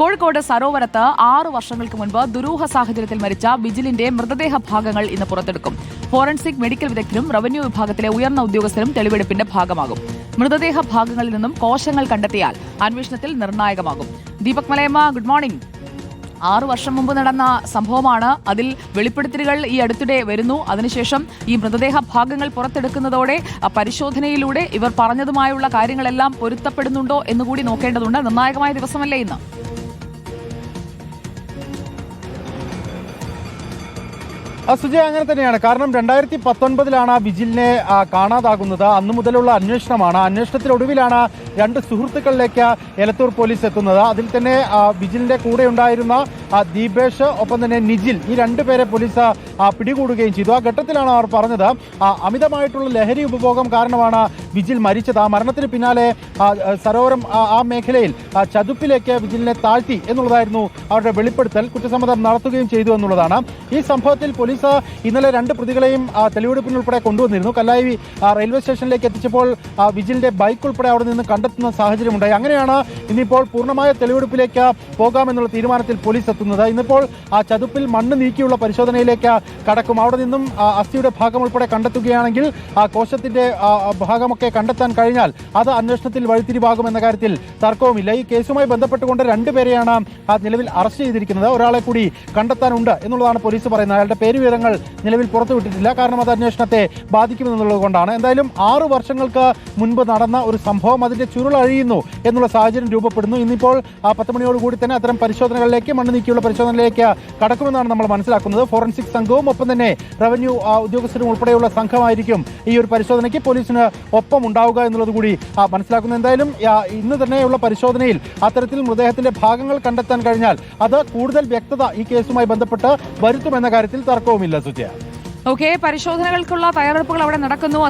കോഴിക്കോട് സരോവരത്ത് ആറ് വർഷങ്ങൾക്ക് മുൻപ് ദുരൂഹ സാഹചര്യത്തിൽ മരിച്ച ബിജിലിന്റെ മൃതദേഹ ഭാഗങ്ങൾ ഇന്ന് പുറത്തെടുക്കും. ഫോറൻസിക് മെഡിക്കൽ വിദഗ്ധരും റവന്യൂ വിഭാഗത്തിലെ ഉയർന്ന ഉദ്യോഗസ്ഥരും തെളിവെടുപ്പിന്റെ ഭാഗമാകും. മൃതദേഹ ഭാഗങ്ങളിൽ നിന്നും കോശങ്ങൾ കണ്ടെത്തിയാൽ അന്വേഷണത്തിൽ നിർണായകമാകും. Deepak Malayamma good morning. ആറു വർഷം മുമ്പ് നടന്ന സംഭവമാണ്. അതിൽ വെളിപ്പെടുത്തലുകൾ ഈ അടുത്തിടെ വരുന്നു. അതിനുശേഷം ഈ മൃതദേഹ ഭാഗങ്ങൾ പുറത്തെടുക്കുന്നതോടെ പരിശോധനയിലൂടെ ഇവർ പറഞ്ഞതുമായുള്ള കാര്യങ്ങളെല്ലാം പൊരുത്തപ്പെടുന്നുണ്ടോ എന്നുകൂടി നോക്കേണ്ടതുണ്ട്. നിർണായകമായ ദിവസമല്ലേ ഇന്ന്. സുജയ അങ്ങനെ തന്നെയാണ്. കാരണം രണ്ടായിരത്തി പത്തൊൻപതിലാണ് ആ വിജിലിനെ കാണാതാകുന്നത്. അന്നു മുതലുള്ള അന്വേഷണമാണ്. അന്വേഷണത്തിനൊടുവിലാണ് രണ്ട് സുഹൃത്തുക്കളിലേക്ക് എലത്തൂർ പോലീസ് എത്തുന്നത്. അതിൽ തന്നെ വിജിലിന്റെ കൂടെ ഉണ്ടായിരുന്ന ദീപേഷ് ഒപ്പം തന്നെ നിജിൽ ഈ രണ്ടുപേരെ പോലീസ് പിടികൂടുകയും ചെയ്തു. ആ ഘട്ടത്തിലാണ് അവർ പറഞ്ഞത് അമിതമായിട്ടുള്ള ലഹരി ഉപഭോഗം കാരണമാണ് വിജിൽ മരിച്ചത്. ആ മരണത്തിന് പിന്നാലെ സരോവരം ആ, മേഖലയിൽ ചതുപ്പിലേക്ക് വിജിലിനെ താഴ്ത്തി എന്നുള്ളതായിരുന്നു അവരുടെ വെളിപ്പെടുത്തൽ. കുറ്റസമ്മതം നടത്തുകയും ചെയ്തു എന്നുള്ളതാണ്. ഈ സംഭവത്തിൽ പോലീസ് ഇന്നലെ രണ്ട് പ്രതികളെയും തെളിവെടുപ്പിനുൾപ്പെടെ കൊണ്ടുവന്നിരുന്നു. കല്ലായി റെയിൽവേ സ്റ്റേഷനിലേക്ക് എത്തിച്ചപ്പോൾ വിജിലിന്റെ ബൈക്ക് ഉൾപ്പെടെ അവിടെ നിന്ന് കണ്ടെത്തുന്ന സാഹചര്യമുണ്ടായി. അങ്ങനെയാണ് ഇന്നിപ്പോൾ പൂർണമായ തെളിവെടുപ്പിലേക്ക് പോകാമെന്നുള്ള തീരുമാനത്തിൽ പോലീസ് എത്തുന്നത്. ഇന്നിപ്പോൾ ആ ചതുപ്പിൽ മണ്ണ് നീക്കിയുള്ള പരിശോധനയിലേക്ക് കടക്കും. അവിടെ നിന്നും അസ്ഥിയുടെ ഭാഗം ഉൾപ്പെടെ കണ്ടെത്തുകയാണെങ്കിൽ ആ കോശത്തിന്റെ ആ, ഭാഗമൊക്കെ കണ്ടെത്താൻ കഴിഞ്ഞാൽ അത് അന്വേഷണത്തിൽ വഴിത്തിരിവാകുമെന്ന കാര്യത്തിൽ തർക്കവുമില്ല. ഈ കേസുമായി ബന്ധപ്പെട്ടുകൊണ്ട് രണ്ടുപേരെയാണ് നിലവിൽ അറസ്റ്റ് ചെയ്തിരിക്കുന്നത്. ഒരാളെ കൂടി കണ്ടെത്താനുണ്ട് എന്നുള്ളതാണ് പോലീസ് പറയുന്നത്. അയാളുടെ പേരുവിവരങ്ങൾ നിലവിൽ പുറത്തുവിട്ടിട്ടില്ല. കാരണം അത് അന്വേഷണത്തെ ബാധിക്കുമെന്നുള്ളതുകൊണ്ടാണ് എന്തായാലും ആറു വർഷങ്ങൾക്ക് മുൻപ് നടന്ന ഒരു സംഭവം അതിന്റെ ചുരുളഴിയുന്നു എന്നുള്ള സാഹചര്യം രൂപപ്പെടുന്നു. ഇന്നിപ്പോൾ പത്ത് മണിയോടുകൂടി തന്നെ അത്തരം പരിശോധനകളിലേക്ക് മണ്ണ് നീക്കിയുള്ള പരിശോധനയിലേക്ക് കടക്കുമെന്നാണ് നമ്മൾ മനസ്സിലാക്കുന്നത്. ഫോറൻസിക് സംഘവും ഒപ്പം തന്നെ റവന്യൂ ഉദ്യോഗസ്ഥരും ഉൾപ്പെടെയുള്ള സംഘമായിരിക്കും ഈ ഒരു പരിശോധനയ്ക്ക് പോലീസിന് ഒപ്പം ഉണ്ടാവുക എന്നുള്ളത് കൂടി മനസ്സിലാക്കുന്നു. എന്തായാലും ഇന്ന് തന്നെയുള്ള പരിശോധനയിൽ അത്തരത്തിൽ മൃതദേഹത്തിന്റെ ഭാഗങ്ങൾ കണ്ടെത്താൻ കഴിഞ്ഞാൽ അത് കൂടുതൽ വ്യക്തത ഈ കേസുമായി ബന്ധപ്പെട്ട് വരുത്തുമെന്ന കാര്യത്തിൽ തർക്കവുമില്ല സുജയ. ഓക്കെ പരിശോധനകൾക്കുള്ള തയ്യാറെടുപ്പുകൾ അവിടെ നടക്കുന്നു.